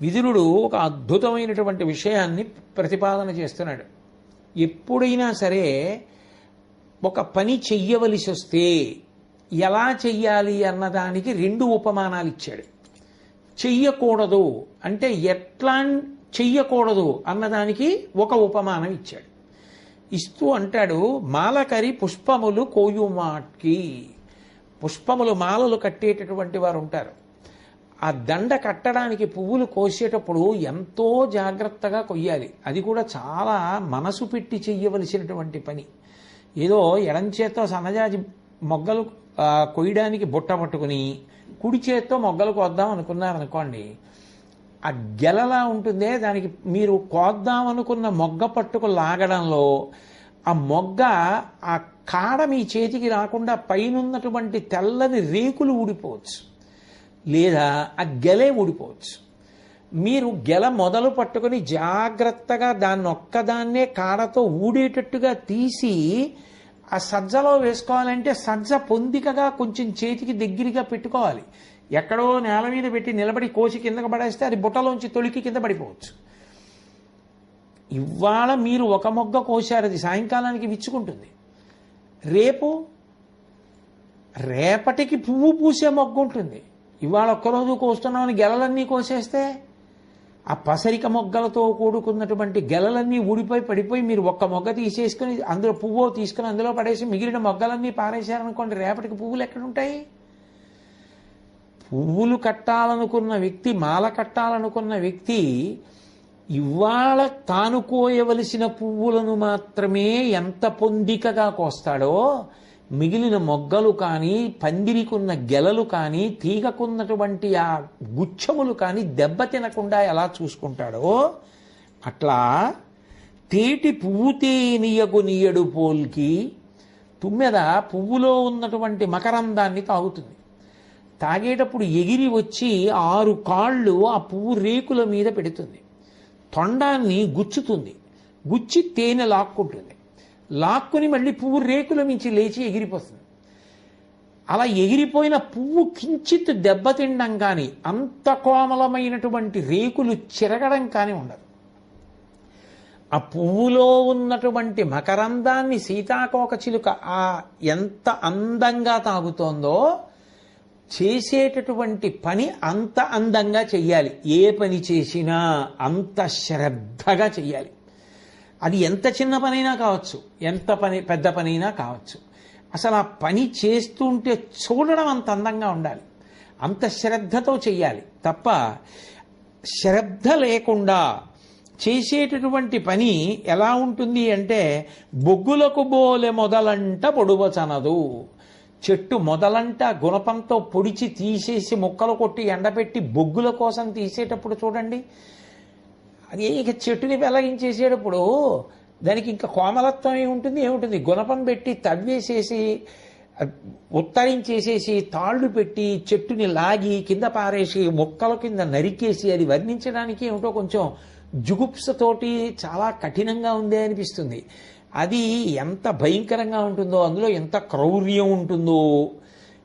విదురుడు ఒక అద్భుతమైనటువంటి విషయాన్ని ప్రతిపాదన చేస్తున్నాడు. ఎప్పుడైనా సరే ఒక పని చెయ్యవలసి వస్తే ఎలా చెయ్యాలి అన్నదానికి రెండు ఉపమానాలు ఇచ్చాడు. చెయ్యకూడదు అంటే ఎట్లా చెయ్యకూడదు అన్నదానికి ఒక ఉపమానం ఇచ్చాడు. ఇస్తూ అంటాడు మాలకరి పుష్పములు కోయుమాట్కి. పుష్పములు మాలలు కట్టేటటువంటి వారు ఉంటారు. ఆ దండ కట్టడానికి పువ్వులు కోసేటప్పుడు ఎంతో జాగ్రత్తగా కొయ్యాలి. అది కూడా చాలా మనసు పెట్టి చెయ్యవలసినటువంటి పని. ఏదో ఎడం చేత్తో సన్నజాజి మొగ్గలు కొయ్యడానికి బుట్ట పట్టుకుని కుడి చేత్తో మొగ్గలు కోద్దాం అనుకున్నారనుకోండి ఆ గెలలా ఉంటుందే. దానికి మీరు కోద్దాం అనుకున్న మొగ్గ పట్టుకు లాగడంలో ఆ మొగ్గ ఆ కాడ మీ చేతికి రాకుండా పైనున్నటువంటి తెల్లని రేకులు ఊడిపోవచ్చు. లేదా ఆ గెలే ఊడిపోవచ్చు. మీరు గెల మొదలు పట్టుకొని జాగ్రత్తగా దాన్ని ఒక్కదాన్నే కాడతో ఊడేటట్టుగా తీసి ఆ సజ్జలో వేసుకోవాలంటే సజ్జ పొందికగా కొంచెం చేతికి దగ్గరగా పెట్టుకోవాలి. ఎక్కడో నేల మీద పెట్టి నిలబడి కోసి కిందకు పడేస్తే అది బుట్టలోంచి తొలికి కింద పడిపోవచ్చు. ఇవాళ మీరు ఒక మొగ్గ కోశారు అది సాయంకాలానికి విచ్చుకుంటుంది. రేపు రేపటికి పువ్వు పూసే మొగ్గు ఉంటుంది. ఇవాళ ఒక్కరోజు కోస్తున్నామని గెలలన్నీ కోసేస్తే ఆ పసరిక మొగ్గలతో కూడుకున్నటువంటి గెలలన్నీ ఊడిపోయి పడిపోయి మీరు ఒక్క మొగ్గ తీసేసుకుని అందులో పువ్వు తీసుకుని అందులో పడేసి మిగిలిన మొగ్గలన్నీ పారేశారనుకోండి రేపటికి పువ్వులు ఎక్కడుంటాయి? పువ్వులు కట్టాలనుకున్న వ్యక్తి మాల కట్టాలనుకున్న వ్యక్తి ఇవాళ తాను కోయవలసిన పువ్వులను మాత్రమే ఎంత పొందికగా కోస్తాడో మిగిలిన మొగ్గలు కానీ పందిరికున్న గెలలు కానీ తీగకున్నటువంటి ఆ గుచ్చములు కానీ దెబ్బ తినకుండా ఎలా చూసుకుంటాడో అట్లా తేటి పువ్వు తేనియగు నీయడు పోల్కి తుమ్మెద పువ్వులో ఉన్నటువంటి మకరందాన్ని తాగుతుంది. తాగేటప్పుడు ఎగిరి వచ్చి ఆరు కాళ్ళు ఆ పువ్వు రేకుల మీద పెడుతుంది. తొండాన్ని గుచ్చుతుంది. గుచ్చి తేనె లాక్కుంటుంది. లాక్కుని మళ్ళీ పువ్వు రేకుల మించి లేచి ఎగిరిపోతుంది అలా ఎగిరిపోయిన పువ్వు కించిత్ దెబ్బతిండం కానీ అంత కోమలమైనటువంటి రేకులు చిరగడం కానీ ఉండదు. ఆ పువ్వులో ఉన్నటువంటి మకరందాన్ని సీతాకోక చిలుక ఆ ఎంత అందంగా తాగుతోందో చేసేటటువంటి పని అంత అందంగా చెయ్యాలి. ఏ పని చేసినా అంత శ్రద్ధగా చెయ్యాలి. అది ఎంత చిన్న పనైనా కావచ్చు ఎంత పని పెద్ద పనైనా కావచ్చు. అసలు ఆ పని చేస్తుంటే చూడడం అంత అందంగా ఉండాలి. అంత శ్రద్ధతో చెయ్యాలి. తప్ప శ్రద్ధ లేకుండా చేసేటటువంటి పని ఎలా ఉంటుంది అంటే బొగ్గులకు బోలె మొదలంట పొడువచనదు. చెట్టు మొదలంట గుణపంతో పొడిచి తీసేసి ముక్కలు కొట్టి ఎండపెట్టి బొగ్గుల కోసం తీసేటప్పుడు చూడండి. అది ఇక చెట్టుని వెలగించేసేటప్పుడు దానికి ఇంకా కోమలత్వం ఏముంటుంది? ఏముంటుంది? గుణపం పెట్టి తవ్వేసేసి ఉత్తరించేసేసి తాళ్ళు పెట్టి చెట్టుని లాగి కింద పారేసి మొక్కల కింద నరికేసి అది వర్ణించడానికి ఏమిటో కొంచెం జుగుప్సతోటి చాలా కఠినంగా ఉందే అనిపిస్తుంది. అది ఎంత భయంకరంగా ఉంటుందో అందులో ఎంత క్రౌర్యం ఉంటుందో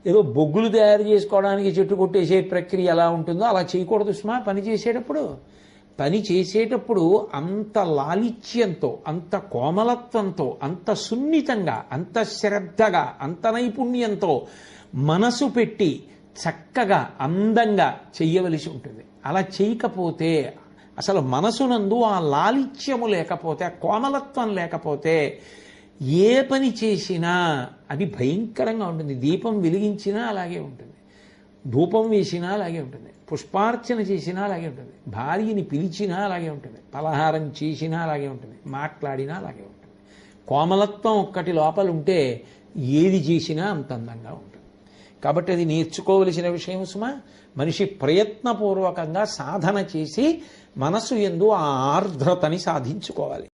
ఏదో బొగ్గులు తయారు చేసుకోవడానికి చెట్టు కొట్టేసే ప్రక్రియ ఎలా ఉంటుందో అలా చేయకూడదు సుమా పని చేసేటప్పుడు పని చేసేటప్పుడు అంత లాలిత్యంతో అంత కోమలత్వంతో అంత సున్నితంగా అంత శ్రద్ధగా అంత నైపుణ్యంతో మనసు పెట్టి చక్కగా అందంగా చెయ్యవలసి ఉంటుంది. అలా చేయకపోతే అసలు మనసునందు ఆ లాలిత్యము లేకపోతే ఆ కోమలత్వం లేకపోతే ఏ పని చేసినా అది భయంకరంగా ఉంటుంది. దీపం వెలిగించినా అలాగే ఉంటుంది. ధూపం వేసినా అలాగే ఉంటుంది. పుష్పార్చన చేసినా అలాగే ఉంటుంది. భార్యని పిలిచినా అలాగే ఉంటుంది. పలహారం చేసినా అలాగే ఉంటుంది. మాట్లాడినా అలాగే ఉంటుంది. కోమలత్వం ఒక్కటి లోపల ఉంటే ఏది చేసినా అంత అందంగా ఉంటుంది. కాబట్టి అది నేర్చుకోవలసిన విషయం సుమా. మనిషి ప్రయత్నపూర్వకంగా సాధన చేసి మనసు ఎందు ఆ ఆర్ద్రతని సాధించుకోవాలి.